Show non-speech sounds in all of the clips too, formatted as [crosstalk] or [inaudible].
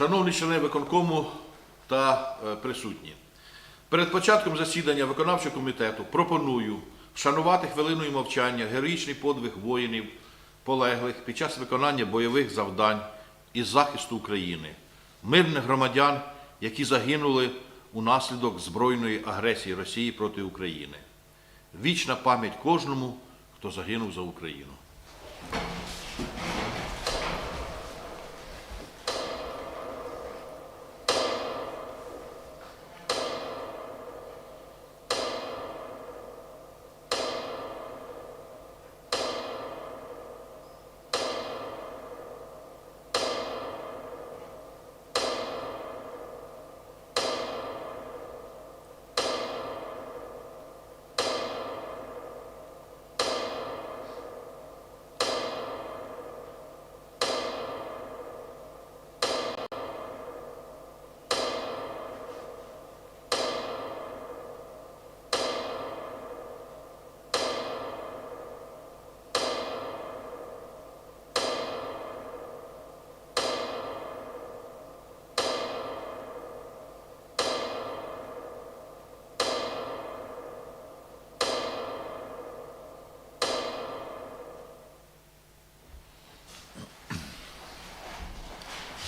Шановні члени виконкому та е, присутні, перед початком засідання виконавчого комітету пропоную вшанувати хвилиною мовчання героїчний подвиг воїнів, полеглих під час виконання бойових завдань із захисту України, мирних громадян, які загинули унаслідок збройної агресії Росії проти України. Вічна пам'ять кожному, хто загинув за Україну.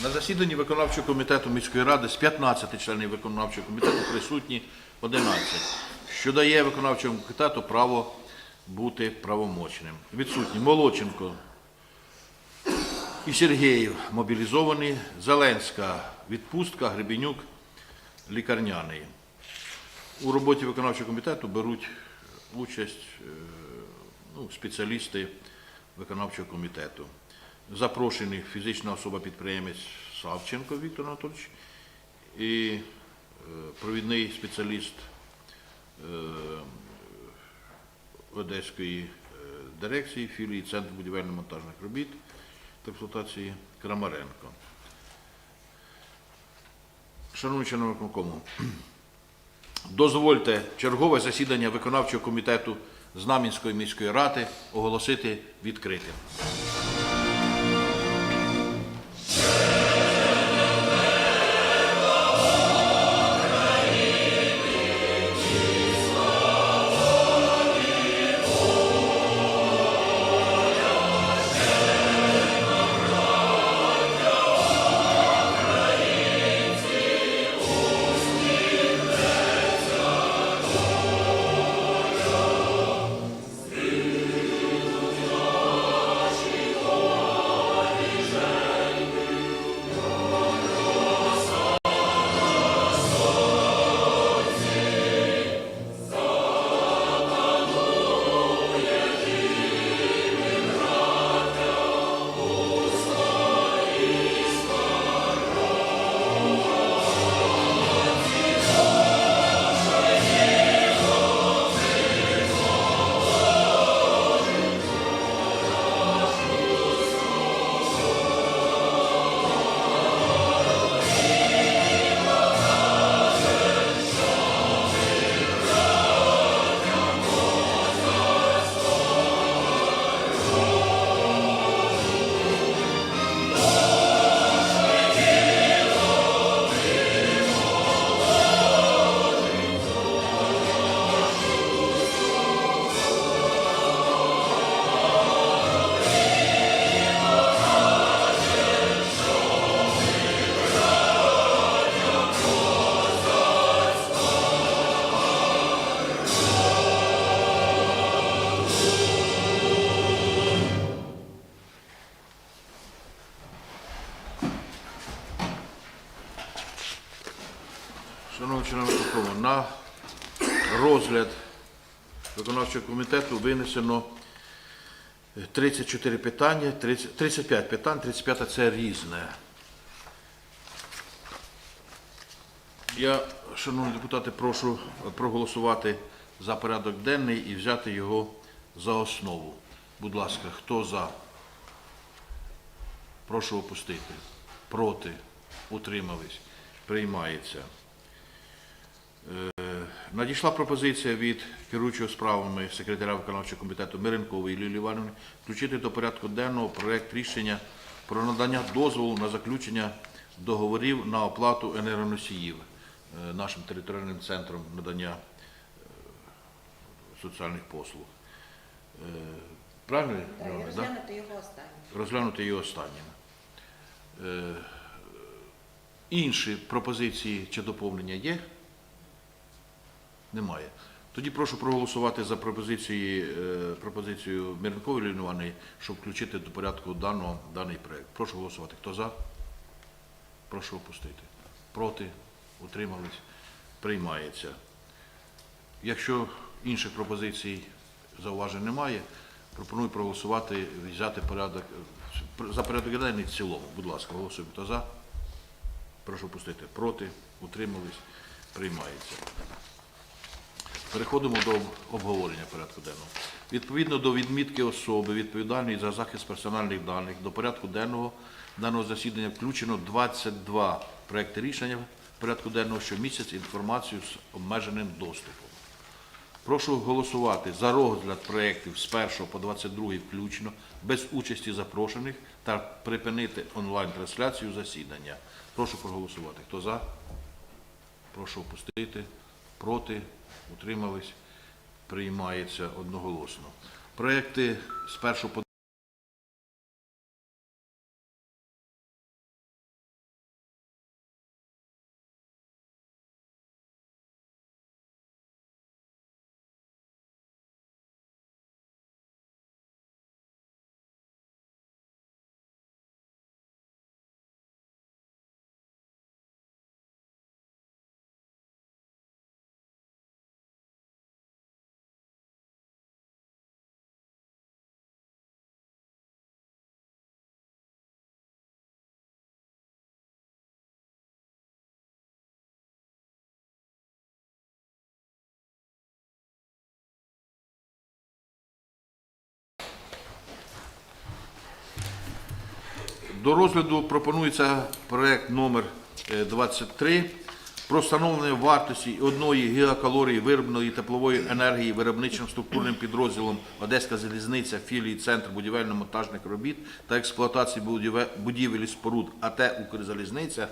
На засіданні виконавчого комітету міської ради з 15 членів виконавчого комітету присутні 11, що дає виконавчому комітету право бути правомочним. Відсутні Молоченко і Сергіїв мобілізовані, Зеленська відпустка, Гребенюк лікарняний. У роботі виконавчого комітету беруть участь е, ну, спеціалісти виконавчого комітету. Запрошений фізична особа-підприємець Савченко Віктор Анатольович і е, провідний спеціаліст е, Одеської е, дирекції філії Центр будівельно-монтажних робіт та експлуатації Крамаренко. Шановні члени виконкому, дозвольте чергове засідання виконавчого комітету Знам'янської міської ради оголосити відкритим. Виконавчого комітету винесено 34 питання, 30 35 питань, 35 це різне. Я, шановні депутати, прошу проголосувати за порядок денний і взяти його за основу. Будь ласка, хто за? Прошу опустити. Проти. Утримались. Приймається. Надійшла пропозиція від керуючого справами секретаря виконавчого комітету Миренкової Лілії Івановни включити до порядку денного проект рішення про надання дозволу на заключення договорів на оплату енергоносіїв е, нашим територіальним центром надання е, соціальних послуг. Е, Правильно? Да? розглянути його останнім. розглянути її останнім. Інші пропозиції чи доповнення є? Немає. Тоді прошу проголосувати за пропозиції, е, пропозицію Мірникової Івановни, щоб включити до порядку даного, даний проект. Прошу голосувати. Хто за? Прошу опустити. Проти? Утримались? Приймається. Якщо інших пропозицій зауважень немає, пропоную проголосувати, взяти порядок за порядок денний в цілому. Будь ласка, голосуємо. Хто за? Прошу пустити. Проти? Утримались? Приймається. Переходимо до обговорення порядку денного. Відповідно до відмітки особи, відповідальної за захист персональних даних, до порядку денного даного засідання включено 22 проекти рішення порядку денного, що містять інформацію з обмеженим доступом. Прошу голосувати за розгляд проєктів з 1 по 22 включно, без участі запрошених та припинити онлайн-трансляцію засідання. Прошу проголосувати. Хто за? Прошу опустити. Проти? Утримались? Приймається одноголосно. Проекти з 1 До розгляду пропонується проект номер е, 23 про встановлення вартості одної гігакалорії виробленої теплової енергії виробничим структурним підрозділом Одеська залізниця філії Центр будівельно-монтажних робіт та експлуатації будіве- будівель і споруд АТ Укрзалізниця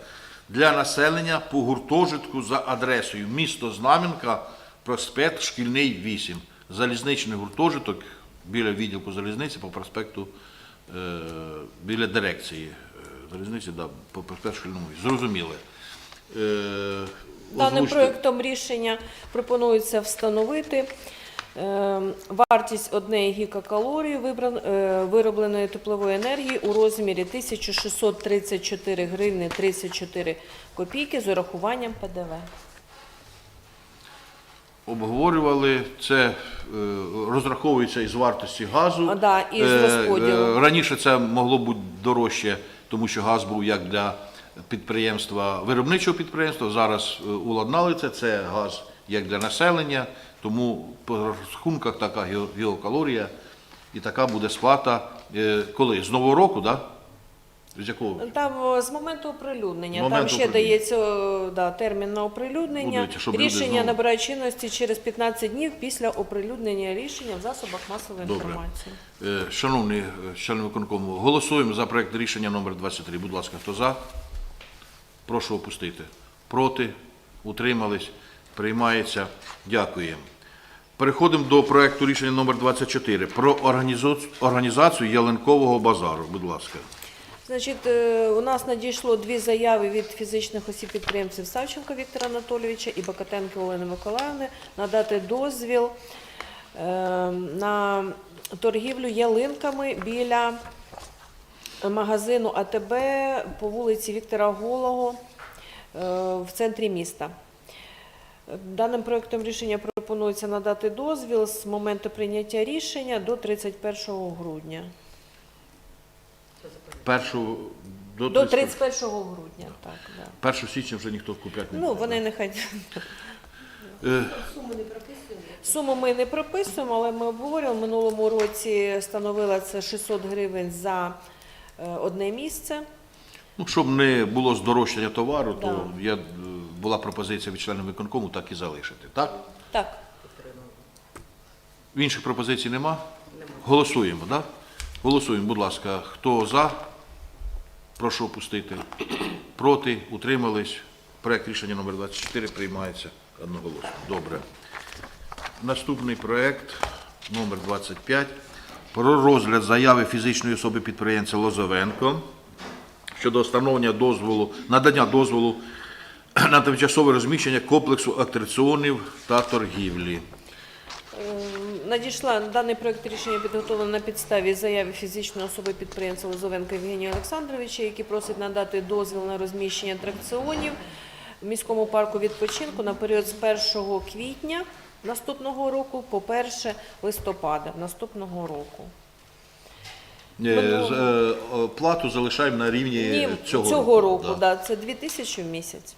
для населення по гуртожитку за адресою місто Знам'янка, проспект Шкільний 8. Залізничний гуртожиток біля відділку залізниці по проспекту е, біля дирекції е, залізниці, да, по Шкільному. Зрозуміли. Е, Даним проектом рішення пропонується встановити е, вартість однієї е, виробленої теплової енергії у розмірі 1634 гривні 34 копійки з урахуванням ПДВ. Обговорювали це, е, розраховується із вартості газу. Да, із Е, розподілу. е, Раніше це могло бути дорожче, тому що газ був як для підприємства, виробничого підприємства. Зараз е, уладнали це, це газ як для населення, тому по рахунках така ге- геокалорія і така буде сплата. Е, Коли? З Нового року, так? Да? З якого? Там з моменту оприлюднення, моменту там ще оприлюднення. дається да, термін на оприлюднення. Будуть, рішення знову- набирає чинності через 15 днів після оприлюднення рішення в засобах масової Добре. інформації. Е, Шановні е, члени виконкому, голосуємо за проект рішення номер 23. Будь ласка, хто за? Прошу опустити. Проти? Утримались? Приймається. Дякуємо. Переходимо до проекту рішення номер 24 про організацію ялинкового базару. Будь ласка. Значить, е, у нас надійшло дві заяви від фізичних осіб-підприємців Савченко Віктора Анатолійовича і Бакатенко Олени Миколаївни надати дозвіл е, на торгівлю ялинками біля магазину АТБ по вулиці Віктора Голого е, в центрі міста. Даним проектом рішення пропонується надати дозвіл з моменту прийняття рішення до 31 грудня. Першу до, До 31 грудня, так. Да. 1 січня вже ніхто купляти не Ну, буде. вони нехай. Е, Суму не прописуємо. Суму ми не прописуємо, але ми обговорювали. В минулому році становила це 600 гривень за е, одне місце. Ну, щоб не було здорожчання товару, то Да. я, е, була пропозиція від членів виконкому так і залишити. Так? Так, Інших пропозицій нема? Голосуємо, так? Голосуємо, будь ласка. Хто за? Прошу опустити. проти, утримались. Проект рішення номер 24 приймається одноголосно. Добре. Наступний проект номер 25 про розгляд заяви фізичної особи підприємця Лозовенко щодо встановлення дозволу, надання дозволу [clears throat] на тимчасове розміщення комплексу атракціонів та торгівлі. Надійшла даний проект рішення підготовлено на підставі заяви фізичної особи підприємця Лозовенка Євгенія Олександровича, який просить надати дозвіл на розміщення атракціонів в міському парку відпочинку на період з 1 квітня наступного року по 1 листопада наступного року. Е, з- е, Плату залишаємо на рівні Ні, цього, цього року, да. да. це 2 тисячі в місяць.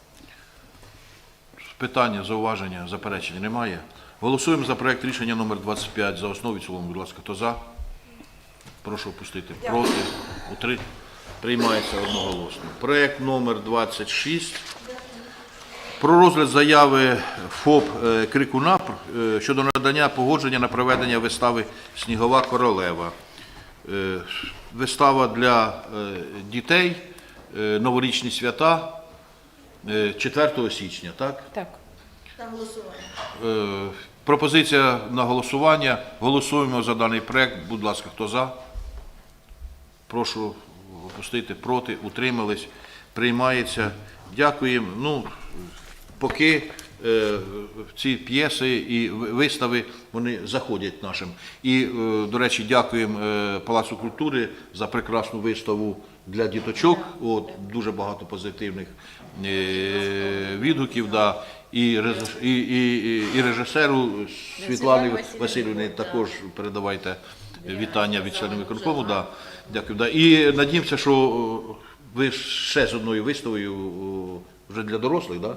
Питання, зауваження, заперечення немає. Голосуємо за проект рішення номер 25 за основу і цілому. Будь ласка, хто за? Прошу опустити. Проти? Утри? Приймається одноголосно. Проект номер 26. Про розгляд заяви ФОП е, Крикуна е, щодо надання погодження на проведення вистави Снігова королева. Е, Вистава для дітей, новорічні свята е, 4 січня, так? Так. Е, Пропозиція на голосування. Голосуємо за даний проект. Будь ласка, хто за? Прошу опустити проти, утримались. Приймається. Дякуємо. Ну, поки е, ці п'єси і вистави вони заходять нашим. І, е, до речі, дякуємо е, Палацу культури за прекрасну виставу для діточок. От, дуже багато позитивних е, відгуків. Да. І, і, і, і- режисеру Васильівни так. також передавайте вітання від членів виконкому. Да. Дякую. Да. І надіємося, що ви ще з одною виставою вже для дорослих, да?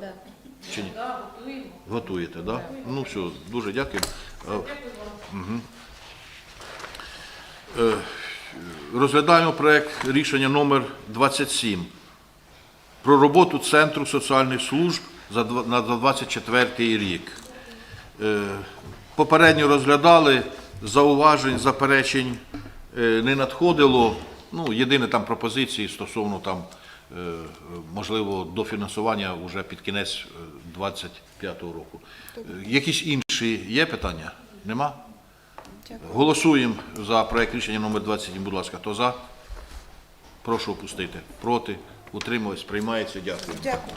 Чи ні? Готуєте, да? Ну все, дуже дякую. Е. Е, Розглядаємо проект рішення номер 27 про роботу Центру соціальних служб за дв- на 24 рік. Е, Попередньо розглядали, зауважень, заперечень е, не надходило. Ну, єдине там пропозиції стосовно там, е, можливо, дофінансування вже під кінець 25-го року. Якісь інші є питання? Нема? Голосуємо за проект рішення номер 27. Будь ласка, хто за? Прошу опустити. Проти? Утримались? Приймається. Дякую. Дякую.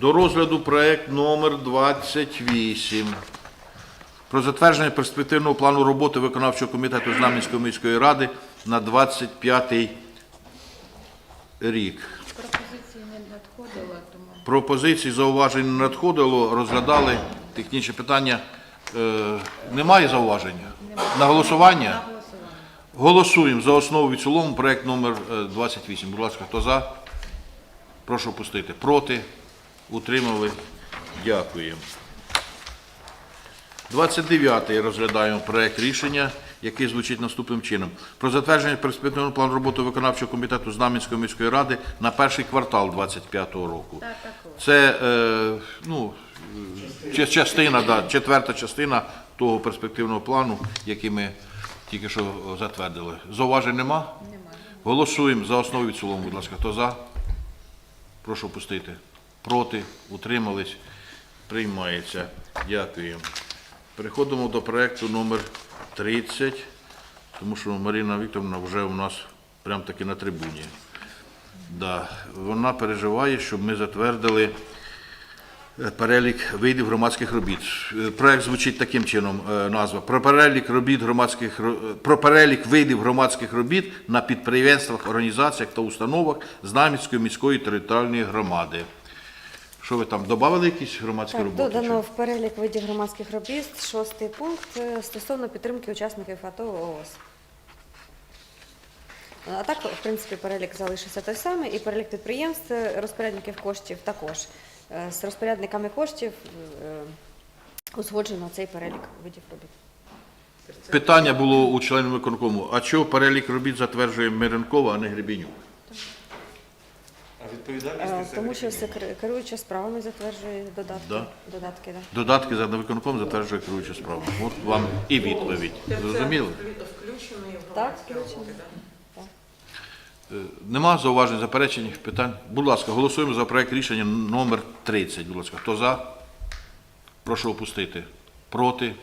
До розгляду проект номер 28 про затвердження перспективного плану роботи виконавчого комітету Знам'янської міської ради на 25 рік. Пропозиції не надходило, тому Пропозицій, зауважень не надходило, розглядали технічне питання. Е, немає зауважень? На голосування? на голосування. Голосуємо за основу і цілому проект номер е, 28. Будь ласка, хто за? Прошу опустити. Проти? Утримали? Дякуємо. 29-й розглядаємо проект рішення, який звучить наступним чином. Про затвердження перспективного плану роботи виконавчого комітету Знам'янської міської ради на перший квартал 25-го року. Це е, ну, частина, да, четверта частина того перспективного плану, який ми тільки що затвердили. Зауважень нема? Немає. Голосуємо за основу і цілому, будь ласка. Хто за? Прошу пустити. Проти? Утримались? Приймається. Дякую. Переходимо до проекту номер 30, тому що Марина Вікторовна вже у нас прямо таки на трибуні. Да. Вона переживає, щоб ми затвердили е, перелік видів громадських робіт. Е, Проект звучить таким чином, е, назва. Про перелік робіт громадських про перелік видів громадських робіт на підприємствах, організаціях та установах Знам'янської міської територіальної громади. Що ви там додали якісь громадські Так, роботи? додано в перелік видів громадських робіт шостий пункт е, стосовно підтримки учасників АТО ООС. А так, в принципі, перелік залишився той самий, і перелік підприємств, е, розпорядників коштів також. Е, З розпорядниками коштів узгоджено цей перелік видів робіт. Питання було у членів виконкому. А чого перелік робіт затверджує Миренкова, а не Гребінюк? Відповідальність Е, несе Тому що секре- керуюча справами затверджує додатки. Да? Додатки, да. Додатки за виконком затверджує керуюча справа. От вам і відповідь. Зрозуміли? Включений в Так, громадські включений. роботи? Е, Нема зауважень, заперечень, питань? Будь ласка, голосуємо за проект рішення номер 30. Будь ласка, хто за? Прошу опустити. Проти?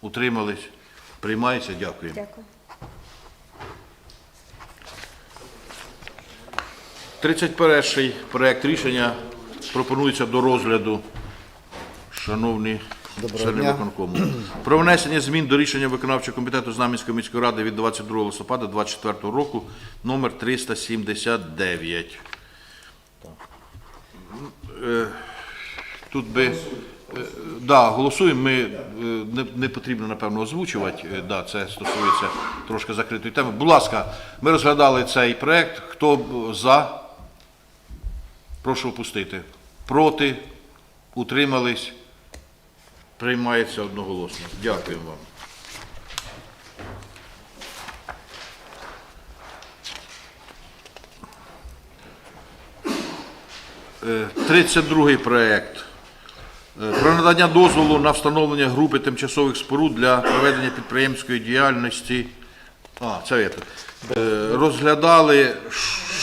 Утримались? Приймається? Дякую. Дякую. 31 проект рішення пропонується до розгляду. Шановні члени виконкому. Про внесення змін до рішення виконавчого комітету Знам'янської міської ради від 22 листопада 2024 року номер 379. Е, Тут би. е, Да, голосуємо. Ми е, не, не потрібно напевно озвучувати. Е, Да, це стосується трошки закритої теми. Будь ласка, ми розглядали цей проект. Хто за? Прошу опустити. Проти? Утримались? Приймається одноголосно. Дякую вам. Е, 32-й проект. Е, Про надання дозволу на встановлення групи тимчасових споруд для проведення підприємської діяльності. А, це. Е, Розглядали,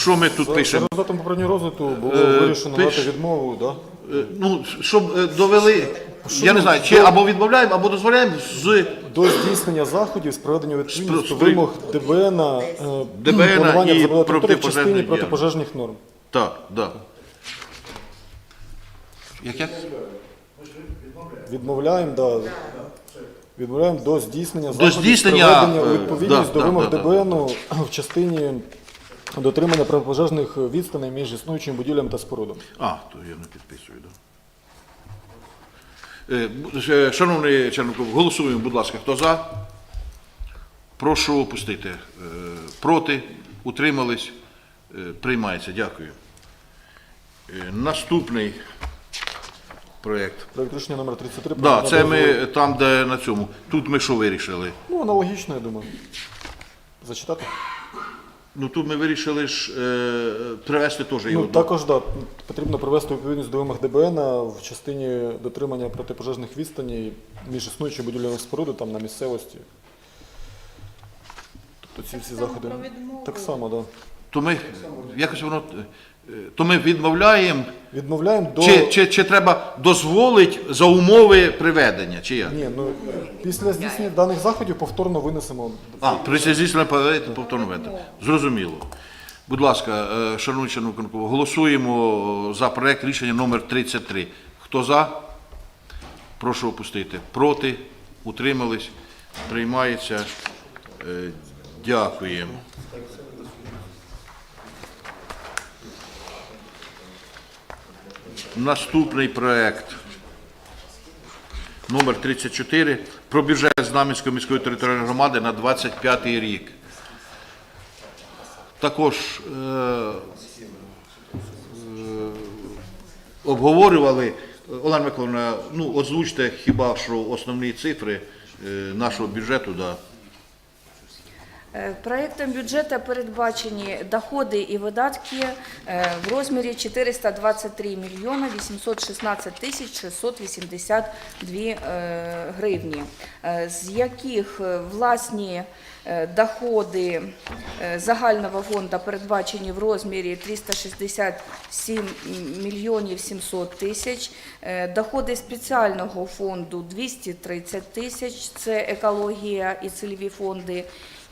що ми тут За пишемо. результатом попереднього розгляду було Е, вирішено пиш- дати відмову, да? Е, Ну, щоб е, довели, я не знаю, чи або відмовляємо, або дозволяємо з до здійснення заходів з проведення відповідності Спро- вимог ДБН, е, ДБН планування і забудови території в частині протипожежних протипожежних норм. Так, так. Як як? Відмовляємо, да. Відмовляємо до здійснення заходів здійснення, з проведення е, відповідність да, до да, вимог да, да. ДБН в частині дотримання протипожежних відстаней між існуючими будівлями та спорудами. А, то я не підписую, так. Е, е, Шановний Черноков, голосуємо, будь ласка, хто за? Прошу опустити. Е, Проти? Утримались? Е, Приймається. Дякую. Е, Наступний проєкт. Проект рішення номер 33. Да, про це надання ми там, де на цьому. Тут ми що вирішили? Ну, аналогічно, я думаю. Зачитати? Ну тут ми вирішили ж е, привести теж його. Ну, до- також да, потрібно привести у відповідність до вимог ДБН в частині дотримання протипожежних відстаней між існуючою будівлями споруди там на місцевості. Тобто ці всі заходи. про. Так само, да. То ми якось воно. То ми відмовляємо. Відмовляємо до. Чи, чи, чи треба дозволити за умови приведення? Чи як? Ні, ну після здійснення даних заходів повторно винесемо. А, присязісно повторно введення. Зрозуміло. Будь ласка, е, шановні члени голосуємо за проект рішення номер 33. Хто за? Прошу опустити. Проти? Утримались? Приймається. Е, Дякуємо. Наступний проект номер 34 про бюджет Знам'янської міської територіальної громади на 25 рік. Також е, е, обговорювали. Олена Миколаївна, ну озвучте хіба що основні цифри е, нашого бюджету, да. Е, Проектом бюджету передбачені доходи і видатки е, в розмірі 423 мільйони 816 тисяч 682 е, гривні, з яких власні доходи загального фонду передбачені в розмірі 367 мільйонів 700 тисяч, доходи спеціального фонду 230 тисяч, це екологія і цільові фонди,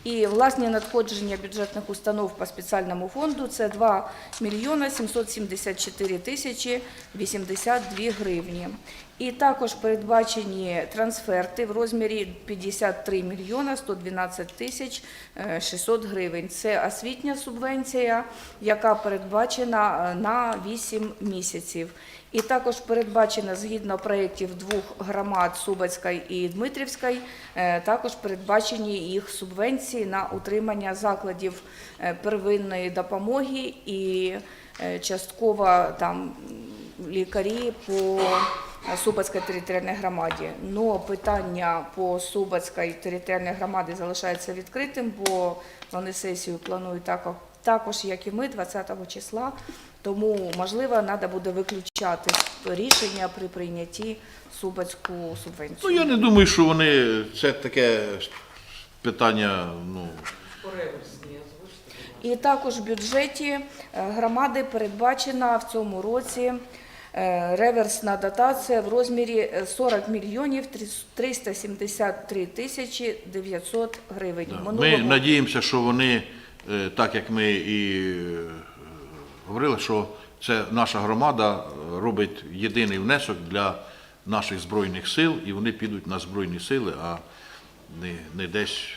і власні надходження бюджетних установ по спеціальному фонду це 2 мільйони 774 тисячі 82 гривні. І також передбачені трансферти в розмірі 53 мільйона 112 тисяч е, 600 гривень. Це освітня субвенція, яка передбачена е, на 8 місяців. І також передбачено згідно проєктів двох громад Субацької і Дмитрівської, е, також передбачені їх субвенції на утримання закладів е, первинної допомоги і е, частково там лікарі по Субацькій територіальній громаді. Но питання по Субацькій територіальній громаді залишається відкритим, бо вони сесію планують також, також як і ми, 20 числа. Тому, можливо, треба буде виключати рішення при прийнятті Субацьку субвенцію. Ну я не думаю, що вони це таке питання, ну. І також в бюджеті е, громади передбачена в цьому році е, реверсна дотація в розмірі е, 40 мільйонів 373 тисячі 900 гривень. Ми надіємося, що вони, е, так як ми і е, говорили, що це наша громада е, робить єдиний внесок для наших Збройних сил, і вони підуть на Збройні сили, а не, не десь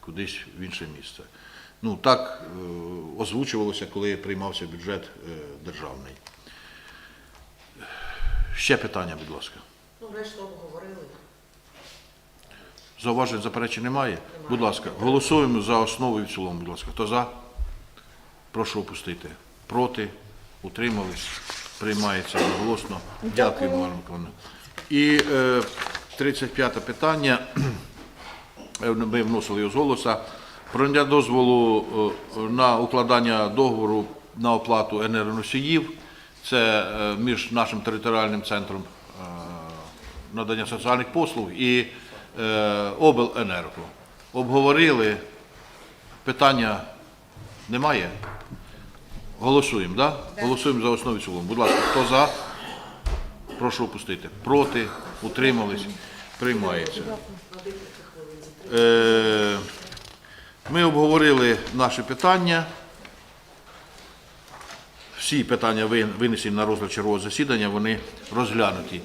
кудись в інше місце. Ну, так е, озвучувалося, коли приймався бюджет е, державний. Ще питання, будь ласка. Ну, решту обговорили. Зауважень, заперечень немає? Будь ласка, голосуємо за основу і в цілому, будь ласка. Хто за? Прошу опустити. Проти? Утримались? Приймається одноголосно. Дякуємо, Івана Миколаївна. І е, 35 питання. Е, Ми вносили його з голоса. Про дозволу е, на укладання договору на оплату енергоносіїв. Це е, між нашим територіальним центром е, надання соціальних послуг і е, обленерго. Обговорили. Питання немає? Голосуємо, да? Голосуємо за основу цілому. Будь ласка, хто за? Прошу опустити. Проти? Утримались? Приймається. Ми обговорили наші питання. Всі питання винесені на розгляд чергового засідання, вони розглянуті.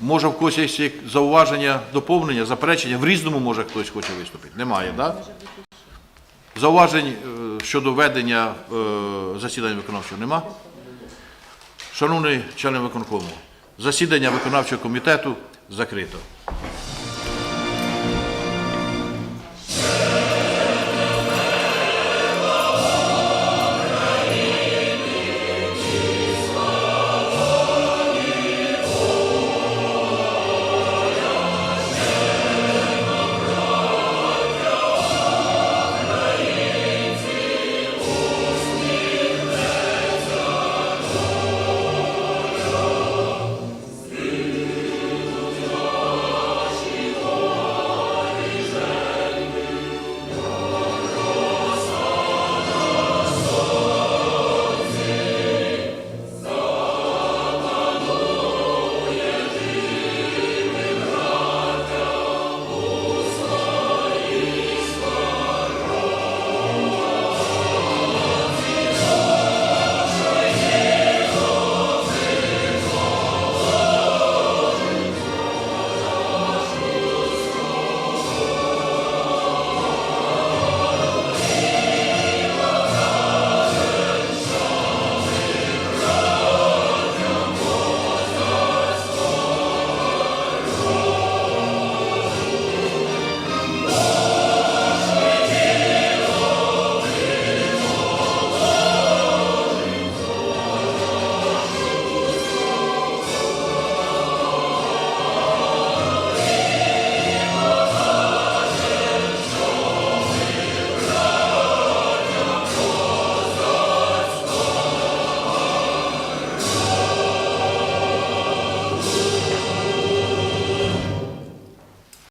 Може, в когось є зауваження, доповнення, заперечення? В різному, може, хтось хоче виступити. Немає, так? Зауважень е, щодо ведення е, засідання виконавчого нема? Шановні члени виконкому, засідання виконавчого комітету закрито.